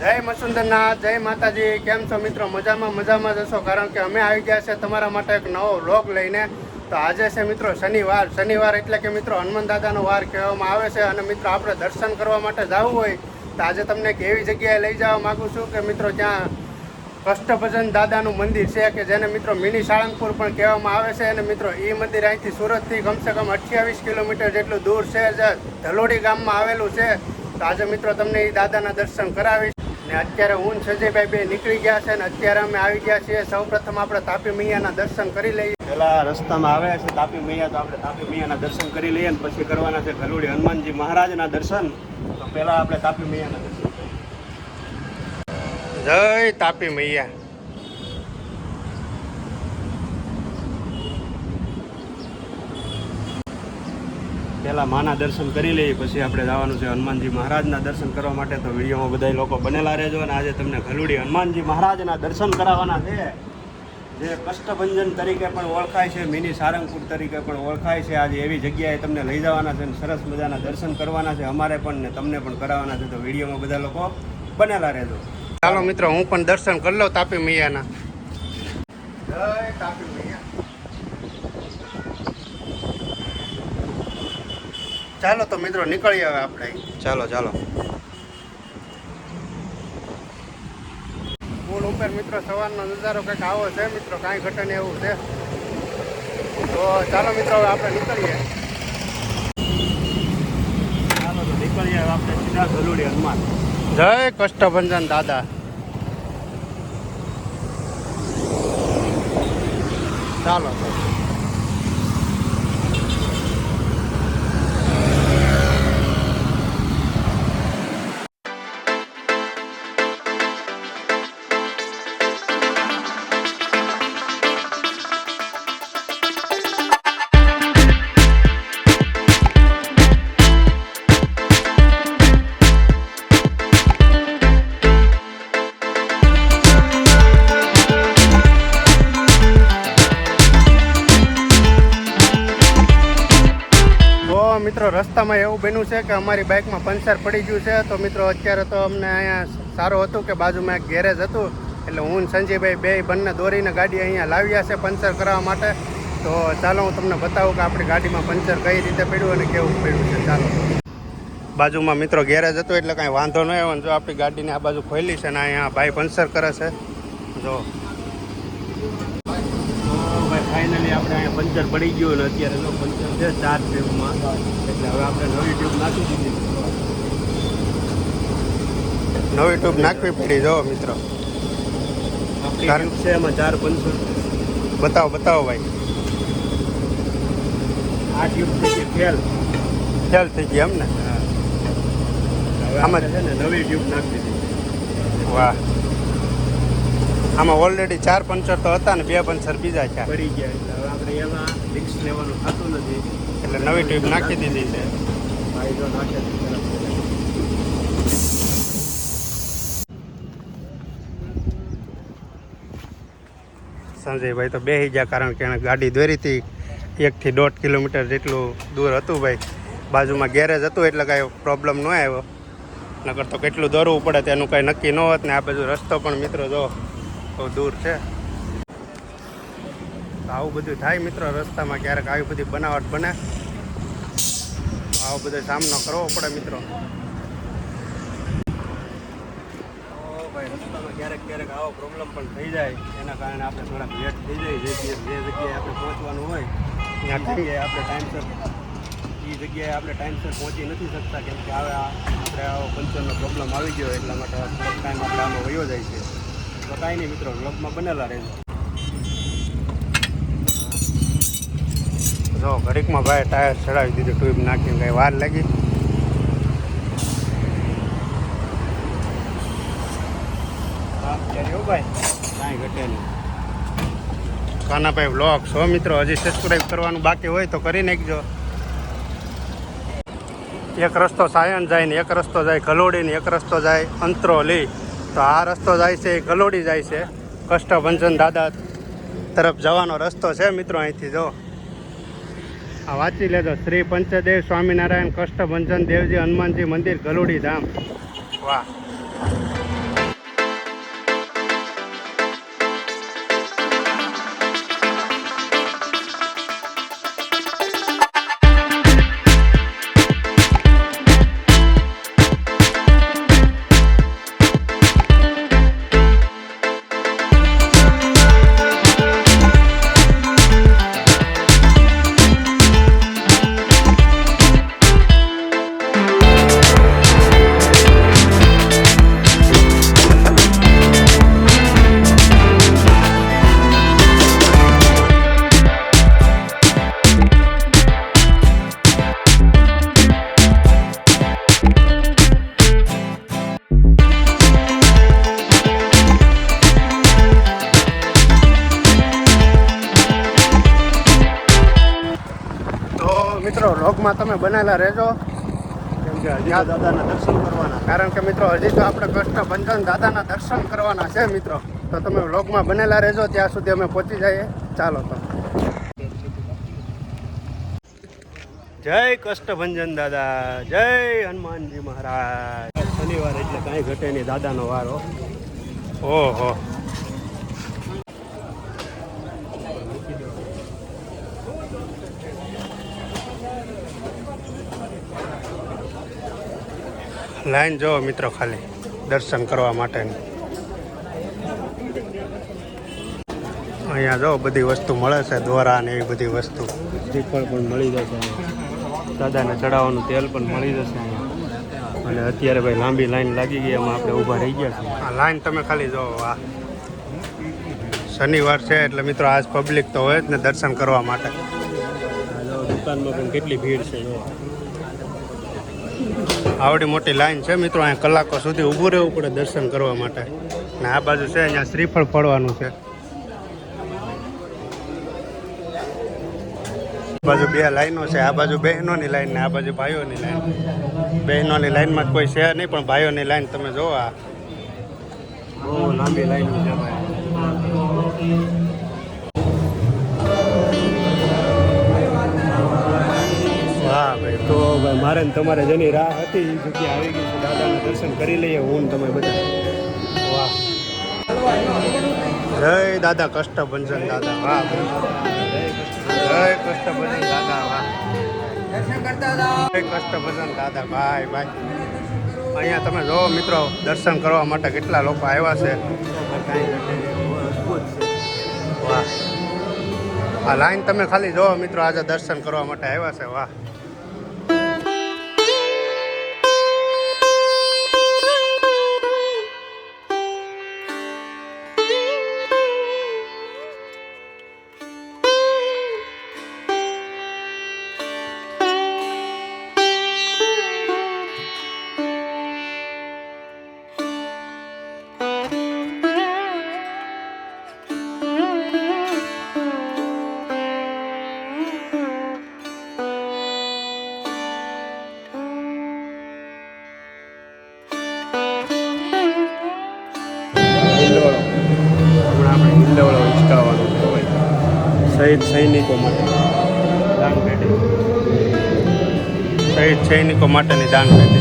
જય મસુંદરના જય માતાજી, કેમ છો મિત્રો? મજામાં મજામાં જ હશો? કારણ કે અમે આવી ગયા છે તમારા માટે એક નવો વ્લોગ લઈને. તો આજે છે મિત્રો શનિવાર. શનિવાર એટલે કે મિત્રો હનુમાન દાદાનો વાર કહેવામાં આવે છે. અને મિત્રો આપણે દર્શન કરવા માટે જવું હોય, તો આજે તમને એક એવી જગ્યાએ લઈ જવા માગું છું કે મિત્રો ત્યાં કષ્ટભજન દાદાનું મંદિર છે કે જેને મિત્રો મિની સાળંગપુર પણ કહેવામાં આવે છે. અને મિત્રો એ મંદિર અહીંથી સુરતથી કમસે કમ અઠ્યાવીસ કિલોમીટર જેટલું દૂર છે. જે ધલોડી ગામમાં આવેલું છે. તો આજે મિત્રો તમને એ દાદાના દર્શન કરાવીશ. ને અત્યારે હું સંજયભાઈ બે નીકળી ગયા છે ને અત્યારે અમે આવી ગયા છીએ. સૌ પ્રથમ આપણે તાપી મૈયાના દર્શન કરી લઈએ. પેલા રસ્તામાં આવે છે તાપી મૈયા તો આપણે તાપી મૈયાના દર્શન કરી લઈએ ને પછી કરવાના છે ગલુડી હનુમાનજી મહારાજના દર્શન. તો પહેલાં આપણે તાપી મૈયાના દર્શન જય તાપી મૈયા. પહેલા માના દર્શન કરી લઈએ, પછી આપણે જવાનું છે હનુમાનજી મહારાજના દર્શન કરવા માટે. તો વિડીયોમાં બધા લોકો બનેલા રહેજો અને આજે તમને ઘલુડી હનુમાનજી મહારાજના દર્શન કરાવવાના છે. જે કષ્ટભંજન તરીકે પણ ઓળખાય છે, મિની સારંગપુર તરીકે પણ ઓળખાય છે. આજે એવી જગ્યાએ તમને લઈ જવાના છે અને સરસ મજાના દર્શન કરવાના છે અમારે પણ ને તમને પણ કરાવવાના છે. તો વિડીયોમાં બધા લોકો બનેલા રહેજો. ચાલો મિત્રો, હું પણ દર્શન કરી લઉં તાપી મૈયાના. જય તાપી મૈયા. ચાલો તો મિત્રો નીકળીએ હવે આપણે. ચાલો ચાલો. પુલ ઉપર મિત્રો સવારનો નજારો કંઈક આવો છે મિત્રો કાંઈ ઘટન એવું છે. તો ચાલો મિત્રો હવે આપણે નીકળીએ. ચાલો તો નીકળીએ હવે આપણે સીધા ગલુડી હનુમાન. જય કષ્ટભંજન દાદા. ચાલો. મિત્રો, રસ્તામાં એવું બન્યું છે કે અમારી બાઇકમાં પંચર પડી ગયું છે. તો મિત્રો, અત્યારે તો અમને અહીંયા સારું હતું કે બાજુમાં એક ગેરેજ હતું. એટલે હું સંજયભાઈ બે બંને દોરીને ગાડી અહીંયા લાવ્યા છે પંચર કરાવવા માટે. તો ચાલો, હું તમને બતાવું કે આપણી ગાડીમાં પંચર કઈ રીતે પડ્યું અને કેવું પડ્યું છે. ચાલો. બાજુમાં મિત્રો ગેરેજ હતું, એટલે કાંઈ વાંધો ન આવ્યો. જો આપણી ગાડીને આ બાજુ ખોલી છે ને અહીંયા ભાઈ પંચર કરે છે. જો. ફાઇનલી આપણે અહીંયા પંચર પડી ગયું ને અત્યારે જો પંચર છે ચાર ટ્યુબમાં એટલે હવે આપણે નવી ટ્યુબ નાખી દીધી. નવી ટ્યુબ નાખવી પડી જો મિત્રો. છે એમાં ચાર પંચર. બતાવો બતાવો ભાઈ. આ ટ્યુબ થઈ ગઈ ફેલ ફેલ થઈ ગઈ એમ ને? આમાં છે ને નવી ટ્યુબ નાખી દીધી. વાહ. આમાં ઓલરેડી ચાર પંચર તો હતા ને બે પંચર બીજા છે પડી ગયા એટલે આપણે એમાં રિક્સ લેવાનું થતું નથી. એટલે નવી ટ્યુબ નાખી દીધી છે. સંજયભાઈ તો બેસી ગયા કારણ કે એણે ગાડી દોરી હતી. એકથી દોઢ કિલોમીટર જેટલું દૂર હતું ભાઈ. બાજુમાં ગેરેજ હતું એટલે કાંઈ પ્રોબ્લેમ ન આવ્યો. નકર તો કેટલું દોરવું પડે તેનું કાંઈ નક્કી ન હોત ને આ બાજુ રસ્તો પણ મિત્રો જો બહુ દૂર છે. તો આવું બધું થાય મિત્રો રસ્તામાં ક્યારેક આવી બધી બનાવટ બને. આવો બધો સામનો કરવો પડે મિત્રો. તો ભાઈ રસ્તામાં ક્યારેક ક્યારેક આવો પ્રોબ્લેમ પણ થઈ જાય. એના કારણે આપણે થોડાક લેટ થઈ જાય. જે જગ્યાએ આપણે પહોંચવાનું હોય ત્યાં જગ્યાએ આપણે ટાઈમસર એ જગ્યાએ આપણે ટાઈમસર પહોંચી નથી શકતા. કેમ કે હવે આ આપણે આવો પંચરનો પ્રોબ્લેમ આવી ગયો એટલા માટે થોડોક ટાઈમ આપણે આમાં વયો જાય છે. તો કાંઈ નહીં મિત્રો બ્લોગમાં બનેલા રહેજો. જો, ઘડીકમાં ભાઈ ટાયર ચડાવી દીધું ટ્યુબ નાખીને કઈ વાર લાગી. કાંઈ ઘટે નહીં. કાનાભાઈ વ્લોગ સો મિત્રો? હજી સબસ્ક્રાઈબ કરવાનું બાકી હોય તો કરી નાખજો. એક રસ્તો સાયન જાય ને એક રસ્તો જાય ઘલોડી ને એક રસ્તો જાય અંતરોલી. તો આ રસ્તો જાય છે એ ગલોડી જાય છે, કષ્ટભંજન દાદા તરફ જવાનો રસ્તો છે મિત્રો અહીંથી જો. આ વાંચી લેજો, શ્રી પંચદેવ સ્વામિનારાયણ કષ્ટભંજન દેવજી હનુમાનજી મંદિર ગલોડી ધામ. વાહ. વ્લોગમાં તમે બનેલા રહેજો. કેમ કે હજી દાદાના દર્શન કરવાના. કારણ કે મિત્રો, હજી તો આપણે કષ્ટભંજન દાદાના દર્શન કરવાના છે મિત્રો. તો તમે વ્લોગમાં બનેલા રહેજો, ત્યાં સુધી અમે પહોંચી જઈએ. ચાલો તો. જય કષ્ટભંજન દાદા. જય હનુમાનજી મહારાજ. શનિવાર એટલે કાંઈ ઘટે નહીં દાદાનો વારો. ઓહો. લાઈન જોવો મિત્રો ખાલી દર્શન કરવા માટેની. અહીંયા જો બધી વસ્તુ મળે છે દ્વારા ને એવી બધી વસ્તુ. શ્રીફળ પણ મળી જશે દાદાને ચડાવવાનું તેલ પણ મળી જશે અને અત્યારે ભાઈ લાંબી લાઈન લાગી ગઈ એમાં આપણે ઊભા રહી ગયા છીએ. આ લાઈન તમે ખાલી જો આ શનિવાર છે એટલે મિત્રો આજ પબ્લિક તો હોય જ ને દર્શન કરવા માટે. દુકાનમાં પણ કેટલી ભીડ છે જો આવડી મોટી લાઈન છે મિત્રો, અહીંયા કલાકો સુધી ઊભું રહેવું પડે દર્શન કરવા માટે. ને આ બાજુ છે અહીંયા શ્રીફળ પડવાનું છે. બાજુ બે લાઈનો છે, આ બાજુ બહેનોની લાઈન ને આ બાજુ ભાઈઓની લાઈન. બહેનોની લાઈનમાં કોઈ છે નહીં, પણ ભાઈઓની લાઈન તમે જોવો આ. બહુ લાંબી લાઈન છે ભાઈ. વાહ ભાઈ. તો ભાઈ મારે ને તમારે જેની રાહ હતી એ જગ્યા આવી ગઈ છે. દાદાના દર્શન કરી લઈએ હું ને તમે બધા. વાહ. જય દાદા કષ્ટભંજન દાદા. વાહ જય કષ્ટભંજન દાદા વાહ. જય કષ્ટભંજન દાદા ભાઈ ભાઈ. અહીંયા તમે જો મિત્રો દર્શન કરવા માટે કેટલા લોકો આવ્યા છે. વાહ. આ લાઈન તમે ખાલી જોવો મિત્રો આજે દર્શન કરવા માટે આવ્યા છે. વાહ. શહીદ સૈનિકો માટેની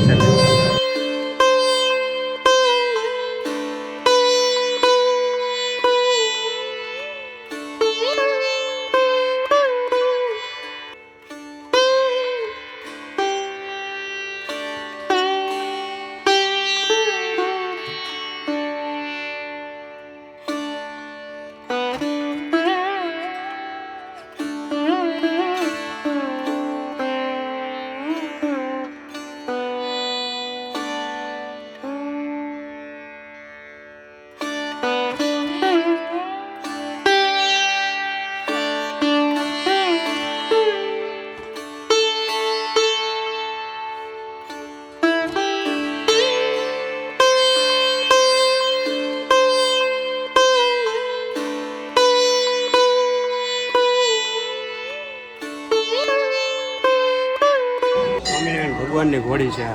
ઘોડી છે.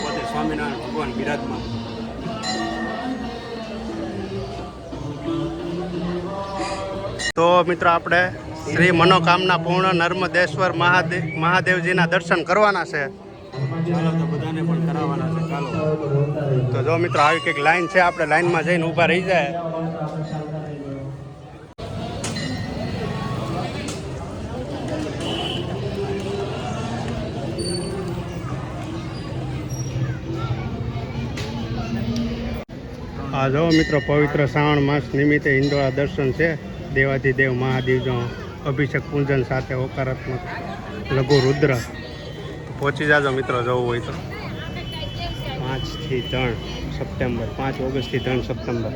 પોતે સ્વામિનારાયણ ભગવાન બિરાજમાન. તો મિત્રો આપણે શ્રી મનોકામના પૂર્ણ નર્મદેશ્વર મહાદેવ મહાદેવજીના દર્શન કરવાના છે. તો બધાને પણ કરાવવાના છે. તો જો મિત્રો આવી કંઈક લાઈન છે, આપણે લાઈનમાં જઈને ઊભા રહી જાય. આ જો મિત્રો, પવિત્ર શ્રાવણ માસ નિમિત્તે ઇન્દોરા દર્શન છે. દેવાધિદેવ મહાદેવનો અભિષેક પૂજન સાથે હોકારાત્મક લઘુ રુદ્ર. પહોંચી જાજો મિત્રો, જવું હોય તો. પાંચથી ત્રણ સપ્ટેમ્બર, પાંચ ઓગસ્ટથી ત્રણ સપ્ટેમ્બર.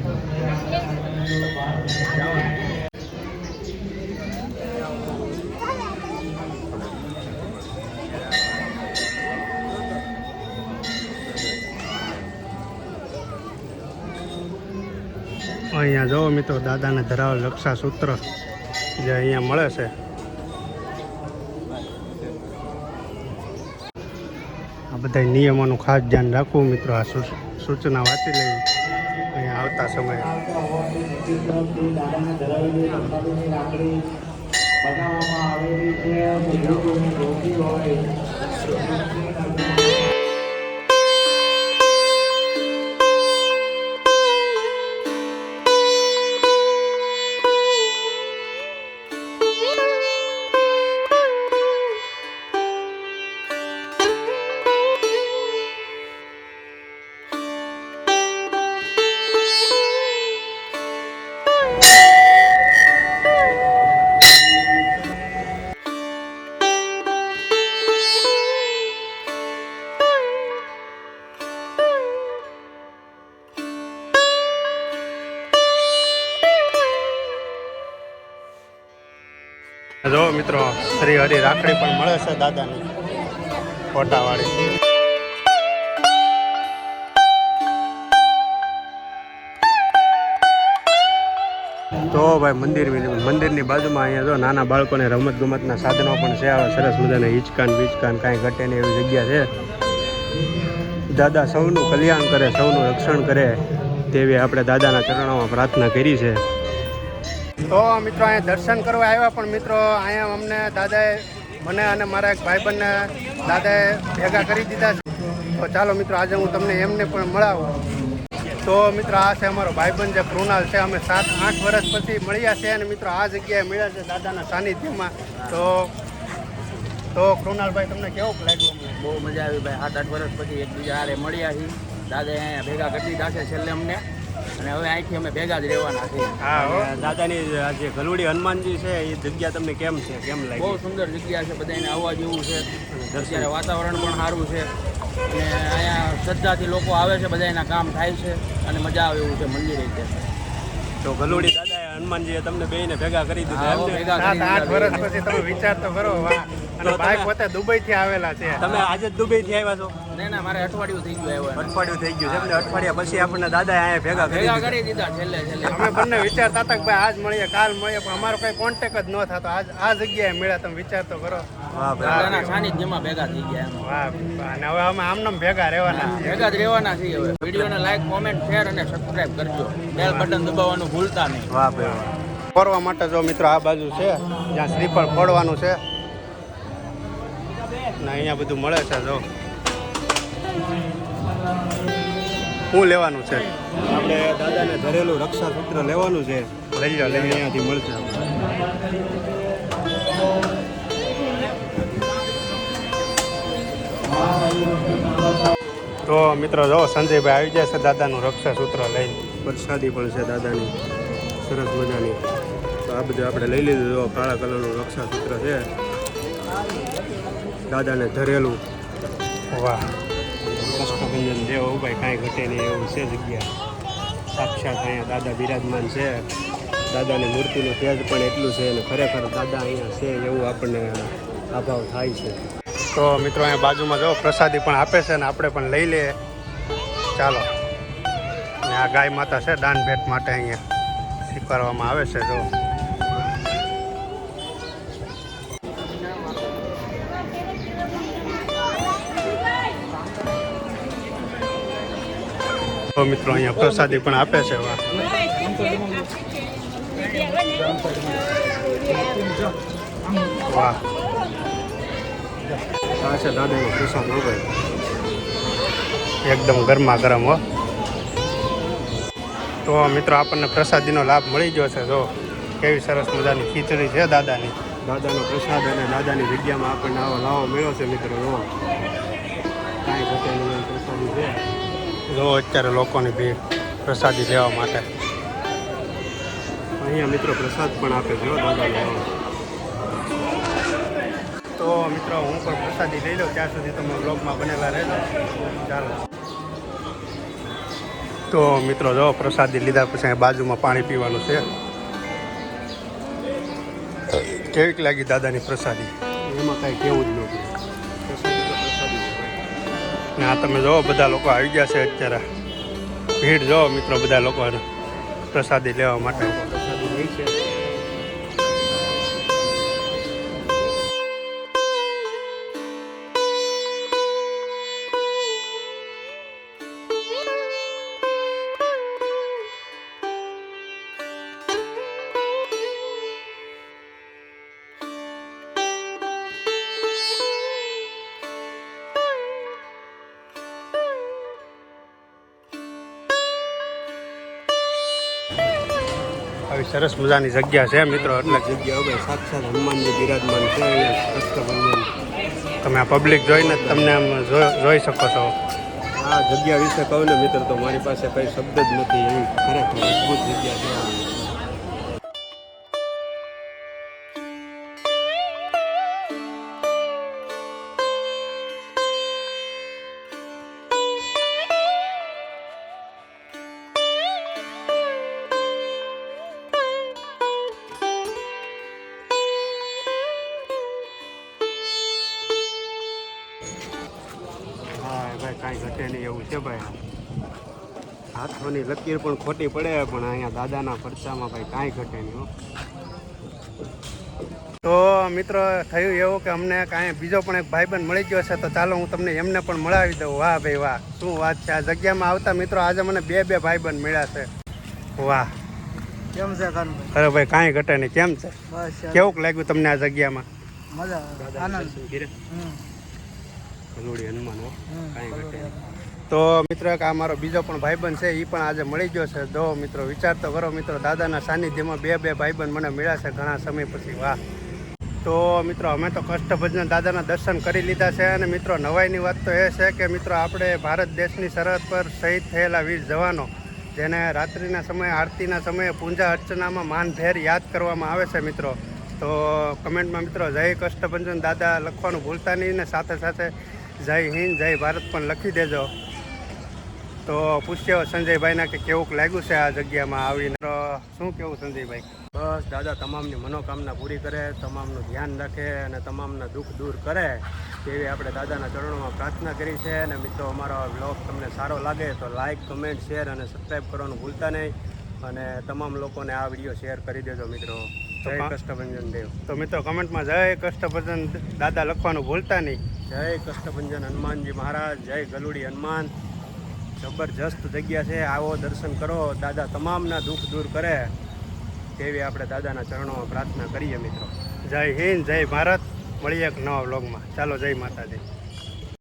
અહીંયા જોવો મિત્રો, દાદાને ધરાવેલ રક્ષા સૂત્ર જે અહીંયા મળે છે. આ બધા નિયમોનું ખાસ ધ્યાન રાખવું મિત્રો, આ સૂચના વાંચી લેવી અહીંયા આવતા સમયે. જો મિત્રો, શ્રી હરિ રાખડી પણ મળે છે દાદાની ફોટાવાળી. તો ભાઈ, મંદિર મંદિરની બાજુમાં અહીંયા જો નાના બાળકોને રમત ગમતના સાધનો પણ છે. આવા સરસ મજાના હિંચકાન બીચકાન કાંઈ ઘટે નહીં એવી જગ્યા છે. દાદા સૌનું કલ્યાણ કરે, સૌનું રક્ષણ કરે તેવી આપણે દાદાના ચરણોમાં પ્રાર્થના કરી છે. તો મિત્રો અહીંયા દર્શન કરવા આવ્યા, પણ મિત્રો અહીંયા અમને દાદાએ મને અને મારા એક ભાઈબંધને દાદાએ ભેગા કરી દીધા છે. તો ચાલો મિત્રો, આજે હું તમને એમને પણ મળાવું. તો મિત્રો, આ છે અમારો ભાઈબંધ જે કૃણાલ છે, અમે સાત, આઠ વર્ષ પછી મળ્યા છે અને મિત્રો, આ જગ્યાએ મળ્યા છે દાદાના સાનિધ્યમાં. તો તો કૃણાલભાઈ, તમને કેવું લાગ્યું બહુ મજા આવી ભાઈ. સાત, આઠ વર્ષ પછી એકબીજા હારે મળ્યા છીએ. દાદા અહીંયા ભેગા કરી દીધા છે છેલ્લે અમને. અને હવે અહીંથી અમે ભેગા જ રહેવાના છીએ. હા દાદાની જે ગલુડી હનુમાનજી છે એ જગ્યા તમને કેમ છે? કેમ બહુ સુંદર જગ્યા છે બધાને આવવા જેવું છે. અત્યારે વાતાવરણ પણ સારું છે. અને અહીંયા શ્રદ્ધાથી લોકો આવે છે બધાના કામ થાય છે અને મજા આવે એવું છે મંદિર રીતે તો ગલુડી દાદા હનુમાનજીએ તમને બેયને ભેગા કરી દીધા? ભેગા કરી આઠ દીધા વર્ષ પછી તમે વિચાર તો કરો વાહ. અને બાઈક ભાઈ દુબઈ થી આવેલા છે. તમે આજે જ દુબઈથી આવ્યા છો? ના ના મારે અઠવાડિયું થઈ ગયું આવ્યા. અઠવાડિયું થઈ ગયું છે. એમને અઠવાડિયા પછી આપણને દાદાએ અહીંયા ભેગા કરી ભેગા દીધા. કરી દીધા છેલ્લે છેલ્લે. અમે બંને વિચારતા હતા કે ભાઈ આજ મળીએ કાલ મળીએ પણ અમારો કઈ કોન્ટેક જ ન થતો. આજ આ જગ્યાએ મળ્યા તમે વિચાર તો કરો. વાહ ભાઈ. દાદાના સાનિધ્યમાં ભેગા થઈ ગયા એમ. વાહ અને હવે અમે આમનામ ભેગા રહેવાના ભેગા જ રહેવાના છીએ હવે. વિડીયોને લાઈક કોમેન્ટ શેર અને સબસ્ક્રાઇબ કરજો. બેલ બટન દબાવવાનું ભૂલતા નહીં. વાહ ભાઈ ફરવા ફોરવા માટે જો મિત્રો આ બાજુ છે જ્યાં શ્રીફળ ફોડવાનું છે ને અહીંયા બધું મળે છે જો. શું લેવાનું છે? આપણે દાદાને ધરેલું રક્ષા સૂત્ર લેવાનું છે. લઈ લો લઈ અહીંયાથી મળશે તો મિત્રો જો સંજયભાઈ આવી જશે દાદાનું રક્ષા સૂત્ર લઈને. પ્રસાદી પણ છે દાદાની. સરસ મજાની. તો આ બધું આપણે લઈ લીધું. જો કાળા કલરનું રક્ષા સૂત્ર છે. દાદાને ધરેલું. વાહ. કષ્ટભંજન દેવ ભાઈ કાંઈ ઘટે નહીં એવું છે જગ્યા. સાક્ષાત અહીંયા દાદા બિરાજમાન છે. દાદાની મૂર્તિનું તેજ પણ એટલું છે અને ખરેખર દાદા અહીંયા છે એવું આપણને અભાવ થાય છે. તો મિત્રો, અહીંયા બાજુમાં જો પ્રસાદી પણ આપે છે ને આપણે પણ લઈ લઈએ. ચાલો. અને આ ગાય માતા છે દાન ભેટ માટે અહીંયા સ્વીકારવામાં આવે છે, જો. તો મિત્રો અહીંયા પ્રસાદી પણ આપે છે વાહ. વાહ છે દાદાનો પ્રસાદ હો ભાઈ. એકદમ ગરમા ગરમ હો. તો મિત્રો આપણને પ્રસાદીનો લાભ મળી ગયો છે, જો. કેવી સરસ મજાની ખીચડી છે દાદાની. દાદાનો પ્રસાદ અને દાદાની જગ્યામાં આપણને આવો લાવો મળ્યો છે મિત્રો કાંઈ ઘટે પ્રસાદી છે. જો અત્યારે લોકોની ભીડ પ્રસાદી લેવા માટે. અહીંયા મિત્રો પ્રસાદ પણ આપે છે હો દાદાને તો મિત્રો હું પણ પ્રસાદી લઈ લઉં ત્યાં સુધી તમે બ્લોગમાં બનેલા રહેજો. ચાલો. તો મિત્રો જો પ્રસાદી લીધા પછી બાજુમાં પાણી પીવાનું છે. કેવીક લાગી દાદાની પ્રસાદી? એમાં કાંઈ કેવું જ નથી ને આ તમે જોવો, બધા લોકો આવી ગયા છે અત્યારે. ભીડ જોવો મિત્રો, બધા લોકો પ્રસાદી લેવા માટે. પ્રસાદી લઈ છે. સરસ મજાની જગ્યા છે મિત્રો. એટલે જગ્યા હવે સાક્ષાત હનુમાનજી બિરાજમાન છે તમે આ પબ્લિક જોઈને તમને આમ જોઈ શકો છો. આ જગ્યા વિશે કહું ને મિત્ર તો મારી પાસે કઈ શબ્દ જ નથી એવી. ખરેખર અદભુત જગ્યા છે ભાઈ કાંઈ ઘટે નહીં એવું છે ભાઈ. હાથોની લકીર પણ ખોટી પડે પણ અહીંયા દાદાના પરચામાં ભાઈ કાંઈ ઘટે નહીં હો. તો મિત્રો થયું એવું કે અમને કાંઈ બીજો પણ એક ભાઈબંધ મળી ગયો છે તો ચાલો હું તમને એમને પણ મળાવી દઉં. વાહ ભાઈ વાહ. શું વાત છે? આ જગ્યામાં આવતા મિત્રો આજે મને બે બે ભાઈબંધ મળ્યા છે. વાહ. કેમ છે કાનભાઈ અરે ભાઈ કાંઈ ઘટે નહીં. કેમ છે? બસ કેવું લાગ્યું તમને આ જગ્યામાં? મજા દાદાના દર્શન હનુમાનો હનુમાન કાંઈ ઘટે તો મિત્રો એક આ મારો બીજો પણ ભાઈબંધ છે એ પણ આજે મળી ગયો છે. દો મિત્રો વિચાર તો કરો મિત્રો દાદાના સાનિધ્યમાં બે બે ભાઈબંધ મને મળ્યા છે ઘણા સમય પછી. વાહ. તો મિત્રો અમે તો કષ્ટભજન દાદાના દર્શન કરી લીધા છે અને મિત્રો નવાઈની વાત તો એ છે કે મિત્રો આપણે ભારત દેશની સરહદ પર શહીદ થયેલા વીર જવાનો જેને રાત્રિના સમયે આરતીના સમયે પૂજા અર્ચનામાં માનભેર યાદ કરવામાં આવે છે મિત્રો. તો કમેન્ટમાં મિત્રો જય કષ્ટભંજન દાદા લખવાનું ભૂલતા નહીં ને સાથે સાથે જય હિન્દ, જય ભારત પણ લખી દેજો. તો પૂછ્યો સંજયભાઈના કે કેવું લાગ્યું છે આ જગ્યામાં આવીને? શું કેવું સંજયભાઈ? બસ દાદા તમામની મનોકામના પૂરી કરે, તમામનું ધ્યાન રાખે અને તમામના દુઃખ દૂર કરે તેવી આપણે દાદાના ચરણોમાં પ્રાર્થના કરી છે. અને મિત્રો, અમારો બ્લોગ તમને સારો લાગે તો લાઇક કમેન્ટ, શેર અને સબસ્ક્રાઈબ કરવાનું ભૂલતા નહીં. અને તમામ લોકોને આ વીડિયો શેર કરી દેજો મિત્રો. જય કષ્ટભંજન દેવ. તો મિત્રો કમેન્ટમાં જય કષ્ટભંજન દાદા લખવાનું ભૂલતા નહીં. જય કષ્ટભંજન હનુમાનજી મહારાજ જય ગલુડી હનુમાન. જબરજસ્ત જગ્યા છે આવો દર્શન કરો. દાદા તમામના દુઃખ દૂર કરે તેવી આપણે દાદાના ચરણોમાં પ્રાર્થના કરીએ મિત્રો. જય હિન્દ જય ભારત. મળીએ એક નવા વ્લોગમાં. ચાલો જય માતાજી.